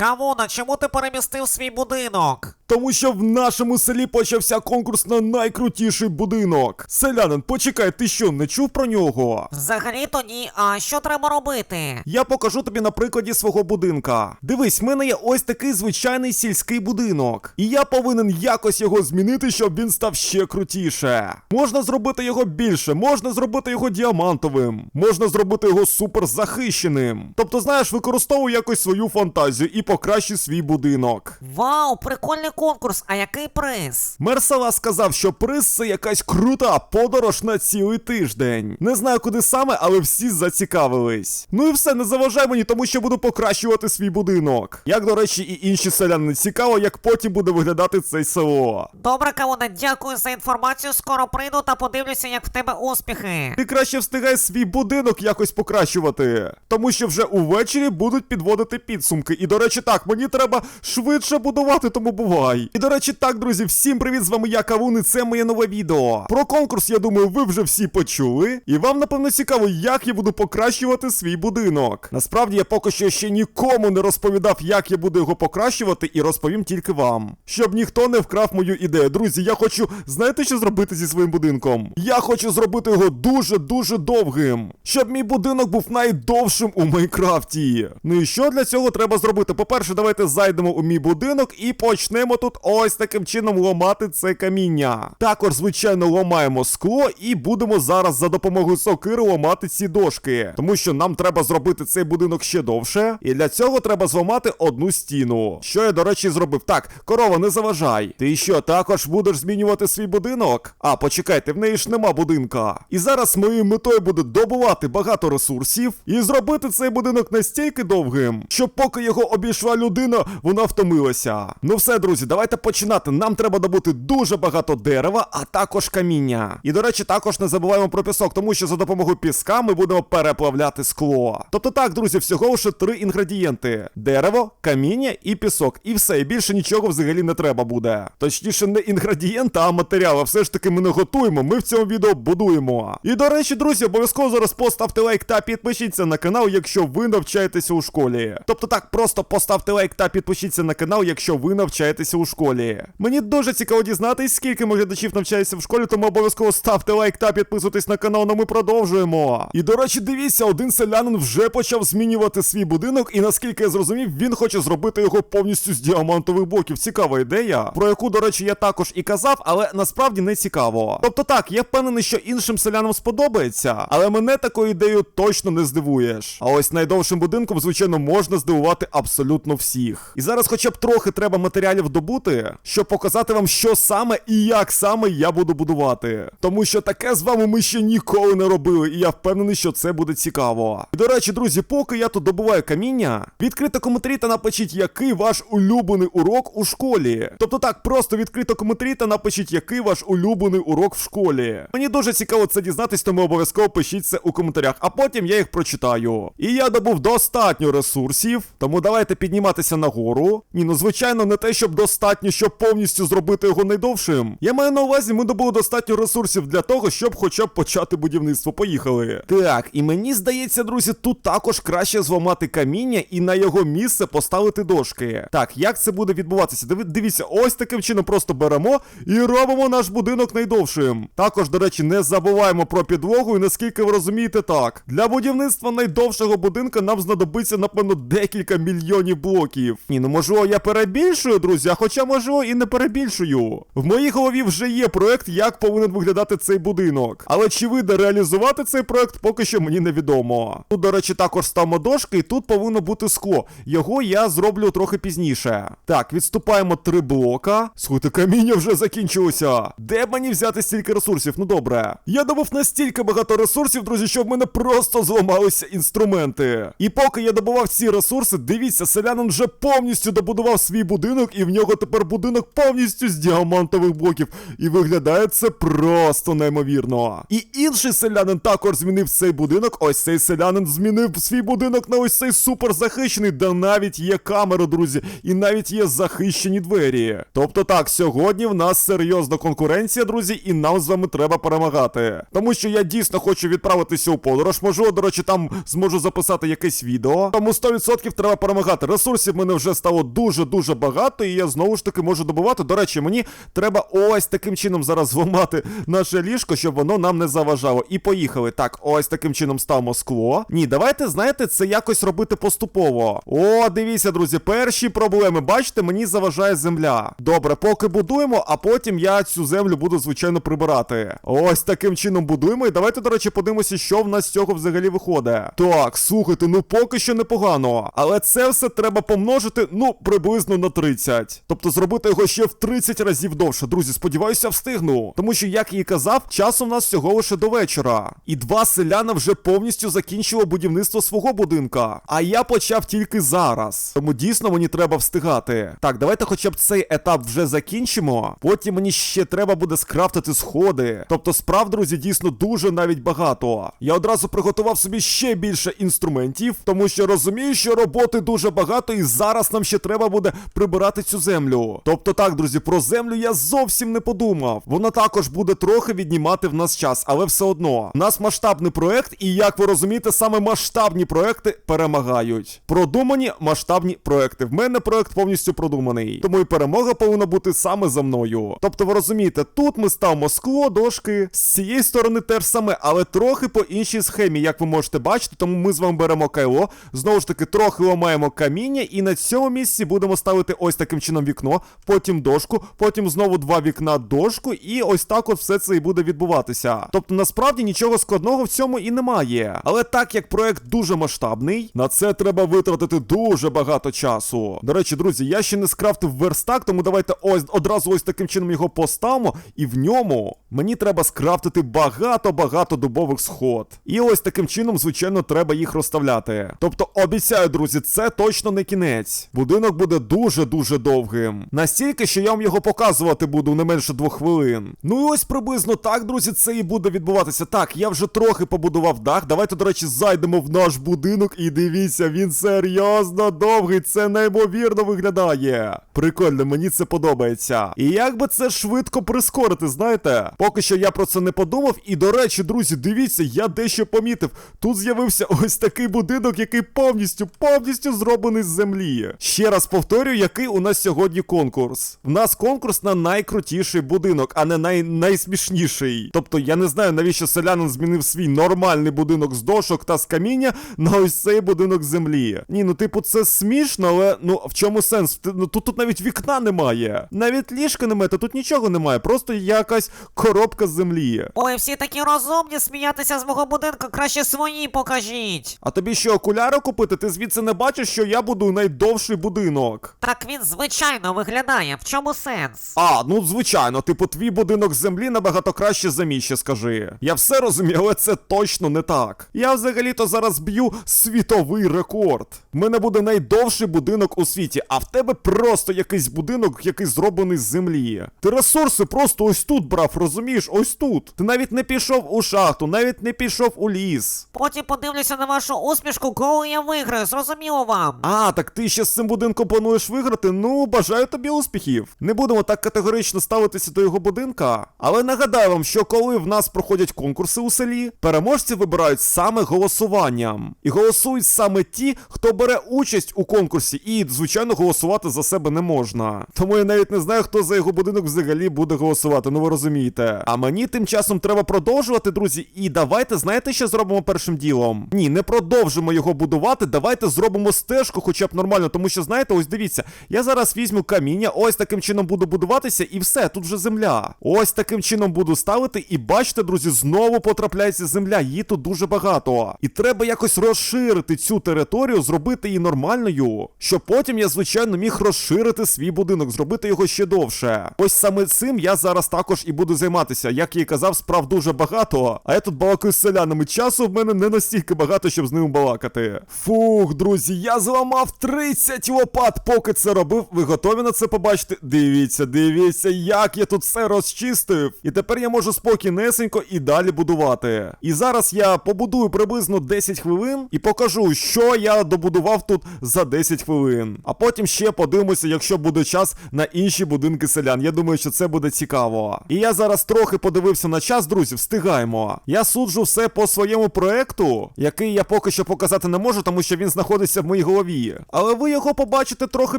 Кавуна, чому ти перемістив свій будинок? Тому що в нашому селі почався конкурс на найкрутіший будинок. Селянин, почекай, ти що, не чув про нього? Взагалі-то ні, а що треба робити? Я покажу тобі на прикладі свого будинка. Дивись, в мене є ось такий звичайний сільський будинок. І я повинен якось його змінити, щоб він став ще крутіше. Можна зробити його більше, можна зробити його діамантовим, можна зробити його суперзахищеним. Тобто, знаєш, використовуй якось свою фантазію і покращи свій будинок. Вау, прикольний конкурс, а який приз? Мер села сказав, що приз це якась крута подорож на цілий тиждень. Не знаю куди саме, але всі зацікавились. Ну і все, не заважай мені, тому що буду покращувати свій будинок. Як, до речі, і інші селяни цікаво, як потім буде виглядати це село. Добре, Кавуна, дякую за інформацію. Скоро прийду та подивлюся, як в тебе успіхи. Ти краще встигай свій будинок якось покращувати, тому що вже увечері будуть підводити підсумки. І до речі, так, мені треба швидше будувати, тому бувай. І до речі, так, друзі, всім привіт! З вами я Кавун, і це моє нове відео. Про конкурс, я думаю, ви вже всі почули. І вам, напевно, цікаво, як я буду покращувати свій будинок. Насправді я поки що ще нікому не розповідав, як я буду його покращувати, і розповім тільки вам. Щоб ніхто не вкрав мою ідею. Друзі, я хочу, знаєте, що зробити зі своїм будинком? Я хочу зробити його дуже-дуже довгим. Щоб мій будинок був найдовшим у Майнкрафті. Ну і що для цього треба зробити? По-перше, давайте зайдемо у мій будинок і почнемо тут ось таким чином ламати це каміння. Також, звичайно, ламаємо скло і будемо зараз за допомогою сокири ламати ці дошки. Тому що нам треба зробити цей будинок ще довше. І для цього треба зламати одну стіну. Що я, до речі, зробив? Так, корова, не заважай. Ти що, також будеш змінювати свій будинок? А, почекайте, в неї ж нема будинка. І зараз моєю метою буде добувати багато ресурсів і зробити цей будинок настільки довгим, щоб поки його обійшла людина, вона втомилася. Ну все, друзі, давайте починати. Нам треба добути дуже багато дерева, а також каміння. І до речі, також не забуваємо про пісок, тому що за допомогою піска ми будемо переплавляти скло. Тобто так, друзі, всього лише три інгредієнти: дерево, каміння і пісок. І все, і більше нічого взагалі не треба буде. Точніше, не інгредієнти, а матеріали. Все ж таки ми не готуємо, ми в цьому відео будуємо. І до речі, друзі, обов'язково зараз поставте лайк та підпишіться на канал, якщо ви навчаєтеся у школі. Тобто так, просто поставте лайк та підпишіться на канал, якщо ви навчаєтеся у школі. Мені дуже цікаво дізнатись, скільки моїх глядачів навчається в школі, тому обов'язково ставте лайк та підписуйтесь на канал, ну ми продовжуємо. І до речі, дивіться, один селянин вже почав змінювати свій будинок, і наскільки я зрозумів, він хоче зробити його повністю з діамантових блоків. Цікава ідея, про яку, до речі, я також і казав, але насправді не цікаво. Тобто так, я впевнений, що іншим селянам сподобається, але мене такою ідеєю точно не здивуєш. А ось найдовшим будинком, звичайно, можна здивувати абсолютно всіх. І зараз, хоча б трохи треба матеріалів добути, щоб показати вам, що саме і як саме я буду будувати. Тому що таке з вами ми ще ніколи не робили, і я впевнений, що це буде цікаво. І до речі, друзі, поки я тут добуваю каміння, відкрито коментарі та напишіть, який ваш улюблений урок у школі. Тобто так, просто відкрито коментарі та напишіть, який ваш улюблений урок в школі. Мені дуже цікаво це дізнатись, тому обов'язково пишіть це у коментарях, а потім я їх прочитаю. І я добув достатньо ресурсів, тому давайте підніматися нагору. Ні, ну звичайно, не те, щоб достатньо, щоб повністю зробити його найдовшим. Я маю на увазі, ми добули достатньо ресурсів для того, щоб хоча б почати будівництво. Поїхали. Так, і мені здається, друзі, тут також краще зламати каміння і на його місце поставити дошки. Так, як це буде відбуватися? Диви- Дивіться, ось таким чином просто беремо і робимо наш будинок найдовшим. Також, до речі, не забуваємо про підлогу, і наскільки ви розумієте, так. Для будівництва найдовшого будинка нам знадобиться, напевно, декілька мільйонів блоків. Ні, ну можливо, я перебільшую, друзі, хоча можливо і не перебільшую. В моїй голові вже є проект, як повинен виглядати цей будинок. Але чи вийде реалізувати цей проект, поки що мені невідомо. Тут, до речі, також ставимо дошки, і тут повинно бути скло. Його я зроблю трохи пізніше. Так, відступаємо три блока. Слухайте, каміння вже закінчилося. Де б мені взяти стільки ресурсів? Ну добре. Я добув настільки багато ресурсів, друзі, що в мене просто зламалися інструменти. І поки я добував ці ресурси, дивіться, селянин вже повністю добудував свій будинок, і в нього нього тепер будинок повністю з діамантових блоків. І виглядає це просто неймовірно. І інший селянин також змінив цей будинок. Ось цей селянин змінив свій будинок на ось цей супер захищений, де навіть є камера, друзі, і навіть є захищені двері. Тобто так, сьогодні в нас серйозна конкуренція, друзі, і нам з вами треба перемагати. Тому що я дійсно хочу відправитися у подорож. Можливо, до речі, там зможу записати якесь відео. Тому 100% треба перемагати. Ресурсів мене вже стало дуже-дуже багато, і я знову ж таки можу добувати. До речі, мені треба ось таким чином зараз зламати наше ліжко, щоб воно нам не заважало. І поїхали. Так, ось таким чином ставимо скло. Ні, давайте, знаєте, це якось робити поступово. О, дивіться, друзі, перші проблеми. Бачите, мені заважає земля. Добре, поки будуємо, а потім я цю землю буду, звичайно, прибирати. Ось таким чином будуємо. І давайте, до речі, подивимося, що в нас з цього взагалі виходить. Так, слухайте, ну поки що непогано. Але це все треба помножити, ну, приблизно на 30. Тобто зробити його ще в 30 разів довше. Друзі, сподіваюся, встигну. Тому що, як і казав, часу в нас всього лише до вечора. І два селяна вже повністю закінчили будівництво свого будинка. А я почав тільки зараз. Тому дійсно мені треба встигати. Так, давайте хоча б цей етап вже закінчимо. Потім мені ще треба буде скрафтити сходи. Тобто, справ, друзі, дійсно дуже навіть багато. Я одразу приготував собі ще більше інструментів, тому що розумію, що роботи дуже багато, і зараз нам ще треба буде прибирати цю землю. Тобто, так, друзі, про землю я зовсім не подумав. Вона також буде трохи віднімати в нас час, але все одно. У нас масштабний проект, і як ви розумієте, саме масштабні проекти перемагають. Продумані масштабні проекти. В мене проект повністю продуманий. Тому і перемога повинна бути саме за мною. Тобто, ви розумієте, тут ми ставимо скло, дошки, з цієї сторони теж саме, але трохи по іншій схемі, як ви можете бачити. Тому ми з вами беремо кайло, знову ж таки, трохи ламаємо каміння, і на цьому місці будемо ставити ось таким чином вікно, потім дошку, потім знову два вікна дошку, і ось так от все це і буде відбуватися. Тобто, насправді нічого складного в цьому і немає. Але так як проект дуже масштабний, на це треба витратити дуже багато часу. До речі, друзі, я ще не скрафтив верстак, тому давайте ось одразу ось таким чином його поставимо, і в ньому мені треба скрафтити багато-багато дубових сход. І ось таким чином, звичайно, треба їх розставляти. Тобто, обіцяю, друзі, це точно не кінець. Будинок буде дуже-дуже довгим. Настільки, що я вам його показувати буду не менше двох хвилин. Ну і ось приблизно так, друзі, це і буде відбуватися. Так, я вже трохи побудував дах. Давайте, до речі, зайдемо в наш будинок і дивіться, він серйозно довгий. Це неймовірно виглядає. Прикольно, мені це подобається. І як би це швидко прискорити, знаєте? Поки що я про це не подумав. І до речі, друзі, дивіться, я дещо помітив. Тут з'явився ось такий будинок, який повністю, повністю зроблений з землі. Ще раз повторюю, який у нас сьогодні конкурс. В нас конкурс на найкрутіший будинок, а не най найсмішніший. Тобто я не знаю, навіщо селянин змінив свій нормальний будинок з дошок та з каміння на ось цей будинок землі. Ні, ну типу, це смішно, але ну в чому сенс? Ну тут, тут навіть вікна немає. Навіть ліжка немає, та тут нічого немає. Просто якась коробка з землі. Ой, всі такі розумні, сміятися з мого будинку, краще свої покажіть. А тобі що, окуляри купити? Ти звідси не бачиш, що я буду найдовший будинок. Так він звичайно виглядає. В чому сенс? А, ну звичайно, типу, твій будинок з землі набагато краще за мій ще скажи. Я все розумію, але це точно не так. Я взагалі-то зараз б'ю світовий рекорд. В мене буде найдовший будинок у світі, а в тебе просто якийсь будинок, який зроблений з землі. Ти ресурси просто ось тут брав, розумієш? Ось тут. Ти навіть не пішов у шахту, навіть не пішов у ліс. Потім подивлюся на вашу усмішку, коли я виграю, зрозуміло вам. А, так ти ще з цим будинком плануєш виграти? Ну, бажаю тобі успіхів. Не будемо так категорично ставитися до його будинка. Але нагадаю вам, що коли в нас проходять конкурси у селі, переможці вибирають саме голосуванням. І голосують саме ті, хто бере участь у конкурсі, і, звичайно, голосувати за себе не можна. Тому я навіть не знаю, хто за його будинок взагалі буде голосувати, ну ви розумієте. А мені тим часом треба продовжувати, друзі. І давайте, знаєте, що зробимо першим ділом? Ні, не продовжимо його будувати. Давайте зробимо стежку, хоча б нормально. Тому що, знаєте, ось дивіться, я зараз візьму каміння, ось таким чином буду будуватися, і все, тут вже земля. Ось таким чином буду ставити, і бачите, друзі, знову потрапляється земля. Її тут дуже багато. І треба якось розширити цю територію, зробити її нормальною, щоб потім я, звичайно, міг розширити свій будинок, зробити його ще довше. Ось саме цим я зараз також і буду займатися. Як я і казав, справ дуже багато. А я тут балакаю з селянами. Часу в мене не настільки багато, щоб з ними балакати. Фух, друзі, я зламав 30 лопат, поки це робив. Ви готові на це побачити? Дивіться, дивіться, як я тут все розчистив. І тепер я можу спокійнесенько і далі будувати. І зараз я побудую приблизно 10 хвилин і покажу, що я добудував тут за 10 хвилин. А потім ще подивимося, якщо буде час на інші будинки селян. Я думаю, що це буде цікаво. І я зараз трохи подивився на час, друзі, встигаємо. Я суджу все по своєму проекту, який я поки що показати не можу, тому що він знаходиться в моїй голові. Але ви його побачите трохи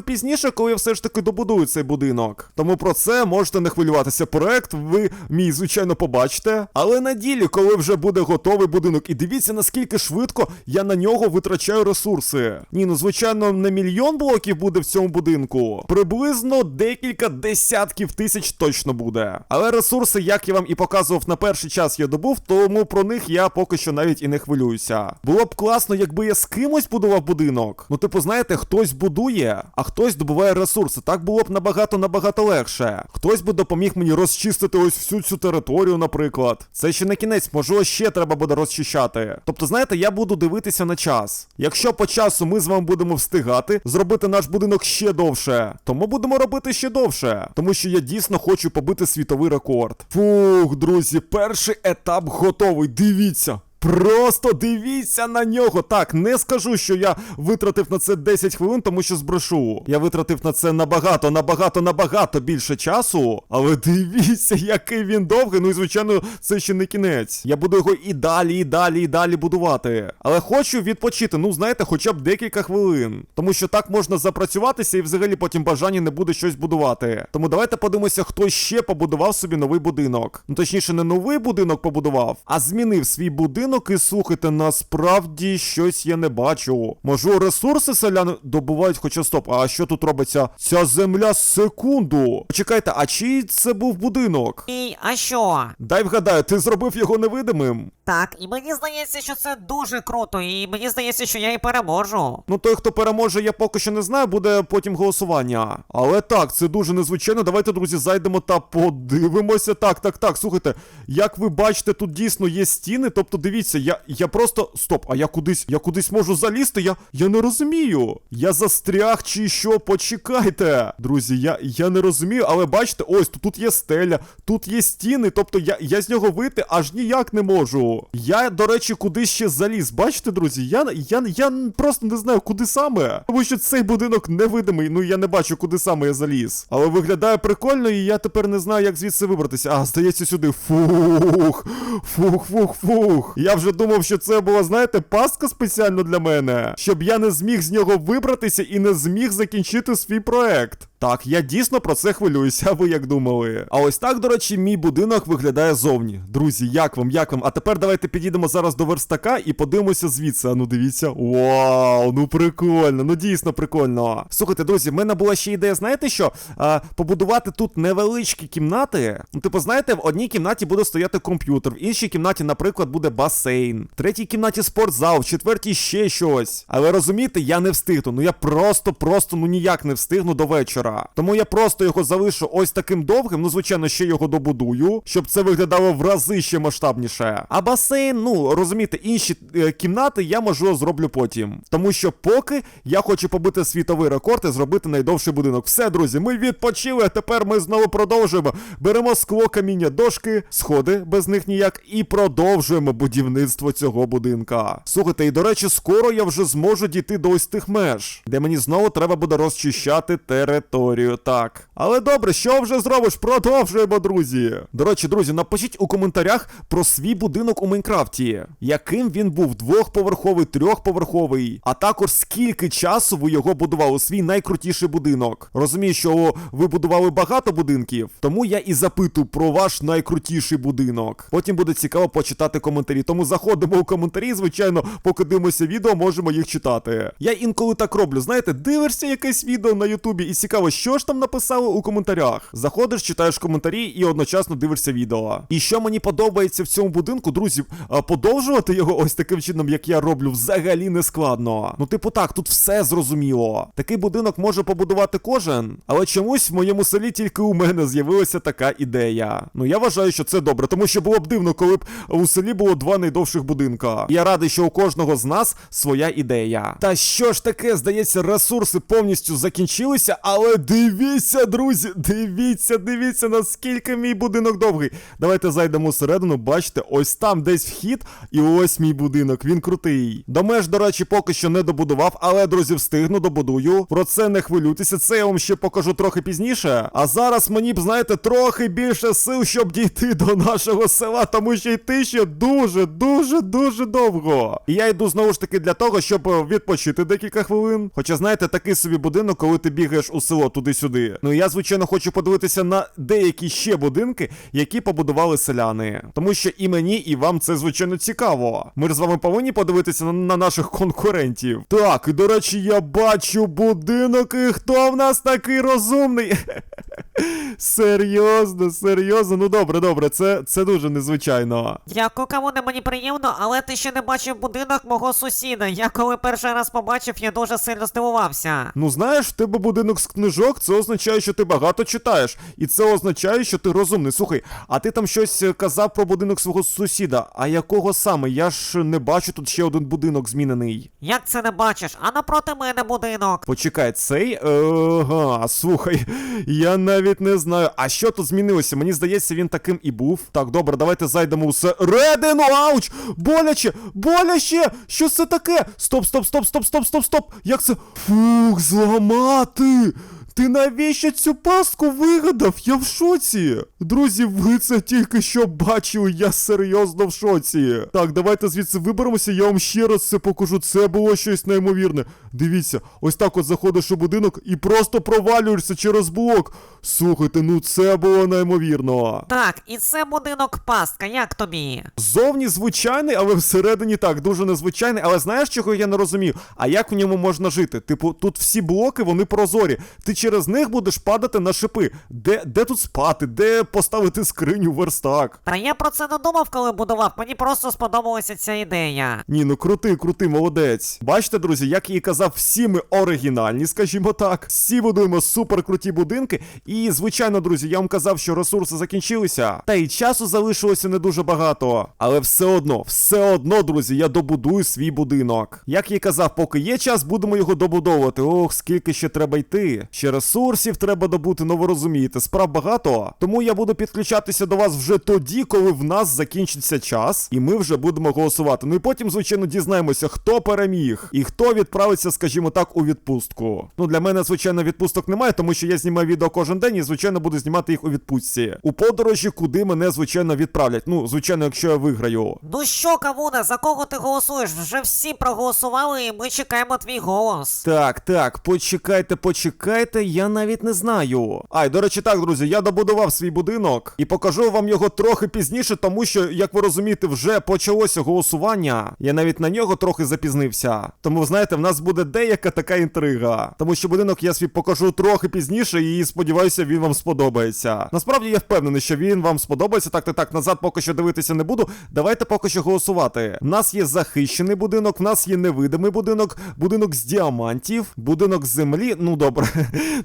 пізніше, коли я все ж таки добудую цей будинок. Тому про це можете не хвилюватися. Проект ви мій, звичайно, побачите. Але на ділі, коли вже буде готовий будинок, і дивіться, наскільки швидко я на нього витрачаю ресурси. Ні, ну звичайно, не мільйон блоків буде в цьому будинку. Приблизно декілька десятків тисяч точно буде. Але ресурси, як я вам і показував на перший час, я добув, тому про них я поки що навіть і не хвилююся. Було б класно, якби я з кимось будував будинок. Ну, типу, знаєте, хтось будує, а хтось добуває ресурси. Так було б набагато набагато легше. Хтось би допоміг мені розчистити ось всю цю територію, наприклад. Це ще не кінець, можливо, ще треба буде розчищати. Тобто, знаєте, я буду дивитися на час. Якщо по часу ми з вами будемо встигати зробити наш будинок ще довше, то ми будемо робити ще довше. Тому що я дійсно хочу побити світовий рекорд. Фух, друзі, перший етап готовий. Дивіться. Просто дивіться на нього. Так, не скажу, що я витратив на це 10 хвилин, тому що збрешу. Я витратив на це набагато, набагато, набагато більше часу. Але дивіться, який він довгий. Ну і звичайно, це ще не кінець. Я буду його і далі, і далі, і далі будувати. Але хочу відпочити, ну знаєте, хоча б декілька хвилин. Тому що так можна запрацюватися і взагалі потім бажання не буде щось будувати. Тому давайте подивимося, хто ще побудував собі новий будинок. Ну точніше, не новий будинок побудував, а змінив свій будинок. І слухайте, насправді щось я не бачу. Можу ресурси селяни добувають, хоча стоп. А що тут робиться? Ця земля секунду. Чекайте, а чий це був будинок? І а що? Дай вгадаю, ти зробив його невидимим. Так, і мені здається, що це дуже круто, і мені здається, що я і переможу. Ну, той, хто переможе, я поки що не знаю, буде потім голосування. Але так, це дуже незвичайно. Давайте, друзі, зайдемо та подивимося. Так, так, так. Слухайте, як ви бачите, тут дійсно є стіни. Тобто, дивіться, я, я просто. Стоп, а я кудись, я кудись можу залізти? Я, я не розумію. Я застряг чи що? Почекайте. Друзі, я, я не розумію, але бачите, ось тут, тут є стеля, тут є стіни. Тобто я, я з нього вийти аж ніяк не можу. Я, до речі, кудись ще заліз. Бачите, друзі, я, я, я просто не знаю, куди саме. Тому що цей будинок невидимий, ну я не бачу, куди саме я заліз. Але виглядає прикольно, і я тепер не знаю, як звідси вибратися. А, здається, сюди. Фух. Фух, фух, фух. Я вже думав, що це була, знаєте, пастка спеціально для мене. Щоб я не зміг з нього вибратися і не зміг закінчити свій проект. Так, я дійсно про це хвилююся, а ви як думали. А ось так, до речі, мій будинок виглядає зовні. Друзі, як вам, як вам? А тепер давайте підійдемо зараз до верстака і подивимося звідси. А ну дивіться. Вау, ну прикольно, ну дійсно прикольно. Слухайте, друзі, в мене була ще ідея, знаєте що? А, побудувати тут невеличкі кімнати. Ну, типу, знаєте, в одній кімнаті буде стояти комп'ютер, в іншій кімнаті, наприклад, буде басейн, в третій кімнаті спортзал, в четвертій ще щось. Але розумієте, я не встигну. Ну я просто, просто ну ніяк не встигну до вечора. Тому я просто його залишу ось таким довгим. Ну, звичайно, ще його добудую, щоб це виглядало в рази ще масштабніше. А басейн, ну розумієте, інші е, кімнати я можу зроблю потім. Тому що поки я хочу побити світовий рекорд і зробити найдовший будинок. Все, друзі, ми відпочили. Тепер ми знову продовжуємо. Беремо скло, каміння, дошки, сходи без них ніяк, і продовжуємо будівництво цього будинка. Слухайте, і до речі, скоро я вже зможу дійти до ось тих меж, де мені знову треба буде розчищати територію. Так. Але добре, що вже зробиш? Продовжуємо, друзі. До речі, друзі, напишіть у коментарях про свій будинок у Майнкрафті. Яким він був двохповерховий, трьохповерховий, а також скільки часу ви його будували, свій найкрутіший будинок. Розумію, що ви будували багато будинків, тому я і запитую про ваш найкрутіший будинок. Потім буде цікаво почитати коментарі. Тому заходимо у коментарі, звичайно, поки дивимося відео, можемо їх читати. Я інколи так роблю. Знаєте, дивишся якесь відео на Ютубі і цікаво, що ж там написали у коментарях. Заходиш, читаєш коментарі і одночасно дивишся відео. І що мені подобається в цьому будинку, друзі, подовжувати його ось таким чином, як я роблю, взагалі не складно. Ну, типу, так, тут все зрозуміло. Такий будинок може побудувати кожен, але чомусь в моєму селі тільки у мене з'явилася така ідея. Ну я вважаю, що це добре, тому що було б дивно, коли б у селі було два найдовших будинка. Я радий, що у кожного з нас своя ідея. Та що ж таке, здається, ресурси повністю закінчилися, але дивіться, друзі, дивіться, дивіться, наскільки мій будинок довгий. Давайте зайдемо всередину, бачите, ось там десь вхід, і ось мій будинок. Він крутий. До меж, до речі, поки що не добудував, але друзі, встигну, добудую. Про це не хвилюйтеся, це я вам ще покажу трохи пізніше. А зараз мені б, знаєте, трохи більше сил, щоб дійти до нашого села, тому що йти ще дуже, дуже, довго. І я йду знову ж таки для того, щоб відпочити декілька хвилин. Хоча, знаєте, такий собі будинок, коли ти бігаєш у село туди-сюди. Ну і я, звичайно, хочу подивитися на деякі ще будинки, які побудували селяни. Тому що і мені, і вам це звичайно цікаво. Ми ж з вами повинні подивитися на, на наших конкурентів. Так, і до речі, я бачу будинок, і хто в нас такий розумний? Серйозно, серйозно. Ну добре, добре, це, це дуже незвичайно. Дякую, Кавуне, мені приємно, але ти ще не бачив будинок мого сусіда. Я коли перший раз побачив, я дуже сильно здивувався. Ну знаєш, в тебе будинок з книжок, це означає, що ти багато читаєш. І це означає, що ти розумний. Слухай, а ти там щось е, казав про будинок свого сусіда. А якого саме? Я ж не бачу тут ще один будинок змінений. Як це не бачиш? А напроти мене будинок. Почекай, цей? Ага, слухай, я навіть не знаю. А що тут змінилося? Мені здається, він таким і був. Так, добре, давайте зайдемо усе. Редину, ауч! Боляче! Боляче! Що це таке? Стоп, стоп, стоп, стоп, стоп, стоп, стоп! Як це? Фух, зламати! Ти навіщо цю пастку вигадав? Я в шоці. Друзі, ви це тільки що бачили, я серйозно в шоці. Так, давайте звідси виберемося, я вам ще раз це покажу. Це було щось неймовірне. Дивіться, ось так от заходиш у будинок і просто провалюєшся через блок. Слухайте, ну це було неймовірно. Так, і це будинок пастка, як тобі? Зовні звичайний, але всередині так, дуже незвичайний. Але знаєш, чого я не розумію? А як в ньому можна жити? Типу, тут всі блоки, вони прозорі. Ти через них будеш падати на шипи. Де, де тут спати? Де поставити скриню, верстак? Та я про це не думав, коли будував. Мені просто сподобалася ця ідея. Ні, ну крутий, крутий, молодець. Бачите, друзі, як я і казав, всі ми оригінальні, скажімо так. Всі будуємо супер круті будинки. І, звичайно, друзі, я вам казав, що ресурси закінчилися. Та й часу залишилося не дуже багато. Але все одно, все одно, друзі, я добудую свій будинок. Як я казав, поки є час, будемо його добудовувати. Ох, скільки ще треба йти. Ще ресурсів треба добути, ну ви розумієте, справ багато. Тому я буду підключатися до вас вже тоді, коли в нас закінчиться час, і ми вже будемо голосувати. Ну і потім, звичайно, дізнаємося, хто переміг і хто відправиться, скажімо так, у відпустку. Ну для мене, звичайно, відпусток немає, тому що я знімаю відео кожен день і, звичайно, буду знімати їх у відпустці. У подорожі, куди мене, звичайно, відправлять. Ну, звичайно, якщо я виграю. Ну що, Кавуне, за кого ти голосуєш? Вже всі проголосували, і ми чекаємо твій голос. Так, так, почекайте, почекайте, я навіть не знаю. Ай, до речі, так, друзі, я добудував свій будинок і покажу вам його трохи пізніше, тому що, як ви розумієте, вже почалося голосування. Я навіть на нього трохи запізнився. Тому, знаєте, в нас буде деяка така інтрига. Тому що будинок я свій покажу трохи пізніше і сподіваюся, він вам сподобається. Насправді я впевнений, що він вам сподобається. Так, так, так, назад поки що дивитися не буду. Давайте поки що голосувати. В нас є захищений будинок, в нас є невидимий будинок, будинок з діамантів, будинок з землі. Ну добре,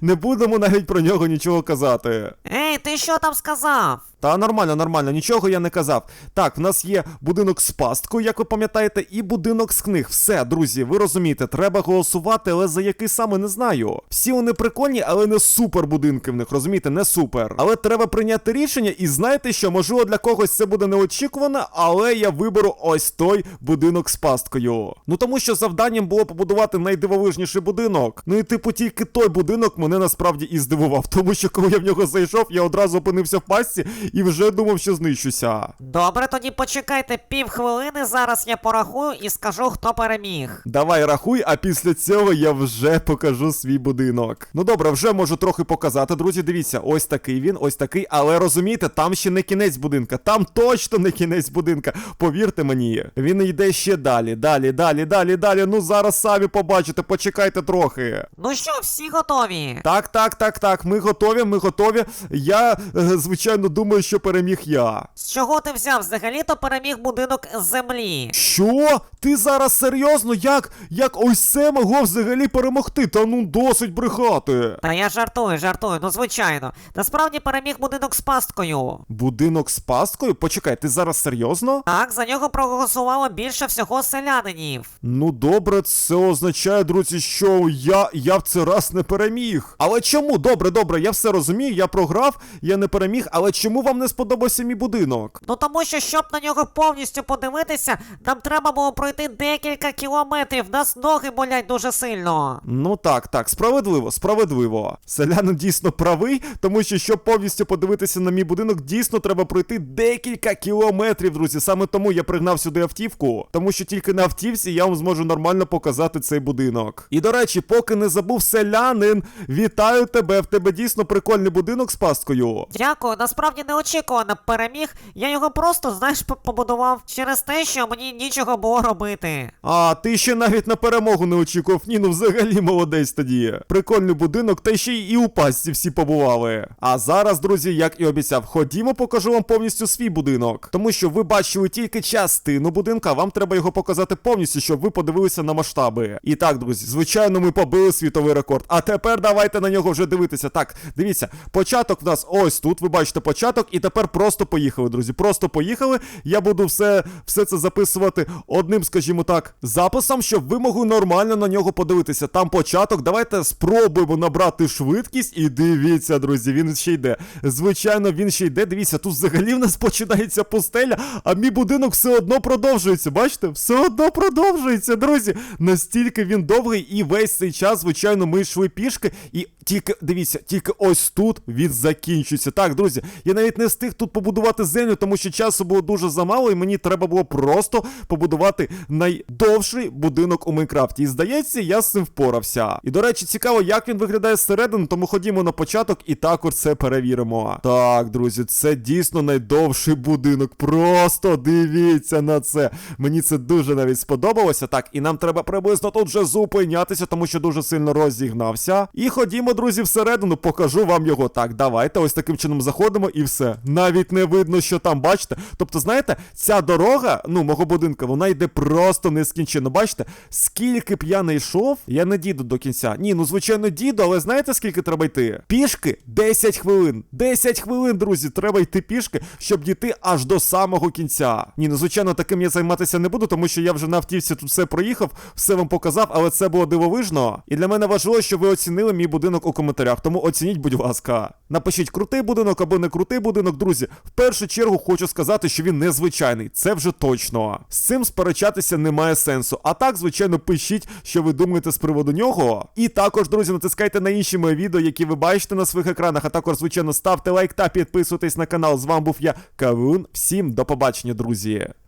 не будемо навіть про нього нічого казати. Ей, ти що там сказав? Та нормально, нормально, нічого я не казав. Так, в нас є будинок з пасткою, як ви пам'ятаєте, і будинок з книг. Все, друзі, ви розумієте, треба голосувати, але за який саме не знаю. Всі вони прикольні, але не супер будинки в них, розумієте, не супер. Але треба прийняти рішення, і знаєте що, можливо, для когось це буде неочікувано, але я виберу ось той будинок з пасткою. Ну тому що завданням було побудувати найдивовижніший будинок. Ну і типу, тільки той будинок мене насправді і здивував. Тому що коли я в нього зайшов, я одразу опинився в пастці і вже думав, що знищуся. Добре, тоді почекайте півхвилини, зараз я порахую і скажу, хто переміг. Давай рахуй, а після цього я вже покажу свій будинок. Ну добре, вже можу трохи показати, друзі. Дивіться, ось такий він, ось такий, але розумієте, там ще не кінець будинка. Там точно не кінець будинка. Повірте мені, він йде ще далі, далі, далі, далі, далі. Ну зараз самі побачите, почекайте трохи. Ну що, всі готові? Так, так, так, так. Ми готові, ми готові. Я, е, звичайно, думаю, що переміг я. З чого ти взяв? Взагалі-то переміг будинок з землі. Що? Ти зараз серйозно? Як? Як ось це могло взагалі перемогти? Та ну досить брехати. Та я жартую, жартую, ну звичайно. Насправді переміг будинок з пасткою. Будинок з пасткою? Почекай, ти зараз серйозно? Так, за нього проголосувало більше всього селянинів. Ну добре, це означає, друзі, що я, я в цей раз не переміг. Але чому? Добре, добре, я все розумію, я програв, я не переміг, але чому вам не сподобався мій будинок? Ну тому що, щоб на нього повністю подивитися, нам треба було пройти декілька кілометрів. Нас ноги болять дуже сильно. Ну так, так, справедливо, справедливо. Селянин дійсно правий, тому що щоб повністю подивитися на мій будинок, дійсно треба пройти декілька кілометрів, друзі. Саме тому я пригнав сюди автівку, тому що тільки на автівці я вам зможу нормально показати цей будинок. І до речі, поки не забув селянин, вітаю тебе. В тебе дійсно прикольний будинок з пасткою. Дякую, насправді неочікувано переміг. Я його просто, знаєш, побудував через те, що мені нічого було робити. А ти ще навіть на перемогу не очікував. Ні, ну взагалі молодець тоді. Прикольний будинок, та ще й і у пастці всі побували. А зараз, друзі, як і обіцяв, ходімо, покажу вам повністю свій будинок. Тому що ви бачили тільки частину будинка, вам треба його показати повністю, щоб ви подивилися на масштаби. І так, друзі, звичайно, ми побили світовий рекорд. А тепер давайте на нього вже дивитися. Так, дивіться, початок в нас ось тут. Ви бачите початок, і тепер просто поїхали, друзі. Просто поїхали. Я буду все, все це записувати одним, скажімо так, записом, щоб ви могли нормально на нього подивитися. Там початок. Давайте спробуємо набрати швидкість. І дивіться, друзі, він ще йде. Звичайно, він ще йде. Дивіться, тут взагалі в нас починається пустеля, а мій будинок все одно продовжується. Бачите? Все одно продовжується, друзі. Настільки він довгий, і весь цей час, звичайно, ми йшли пішки. І тільки дивіться, тільки ось тут він закінчується. Так, друзі, я навіть не встиг тут побудувати землю, тому що часу було дуже замало, і мені треба було просто побудувати найдовший будинок у Майнкрафті. І здається, я з цим впорався. І до речі, цікаво, як він виглядає зсередини, тому ходімо на початок і також це перевіримо. Так, друзі, це дійсно найдовший будинок. Просто дивіться на це. Мені це дуже навіть сподобалося. Так, і нам треба приблизно тут вже зупинятися, тому що дуже сильно розігнався. І ходімо, друзі, всередину, покажу вам його. Так, давайте ось таким чином заходимо і все. Навіть не видно, що там, бачите. Тобто, знаєте, ця дорога, ну, мого будинка, вона йде просто нескінченно. Бачите, скільки б я не йшов, я не діду до кінця. Ні, ну звичайно, діду, але знаєте, скільки треба йти? Пішки 10 хвилин. 10 хвилин, друзі, треба йти пішки, щоб дійти аж до самого кінця. Ні, ну звичайно, таким я займатися не буду, тому що я вже на автівці тут все проїхав, все вам показав, але це було дивовижно. І для мене важливо, щоб ви оцінили мій у коментарях. Тому оцініть, будь ласка. Напишіть крутий будинок або не крутий будинок, друзі. В першу чергу хочу сказати, що він незвичайний. Це вже точно. З цим сперечатися немає сенсу. А так, звичайно, пишіть, що ви думаєте з приводу нього. І також, друзі, натискайте на інші мої відео, які ви бачите на своїх екранах. А також, звичайно, ставте лайк та підписуйтесь на канал. З вами був я, Кавун. Всім до побачення, друзі.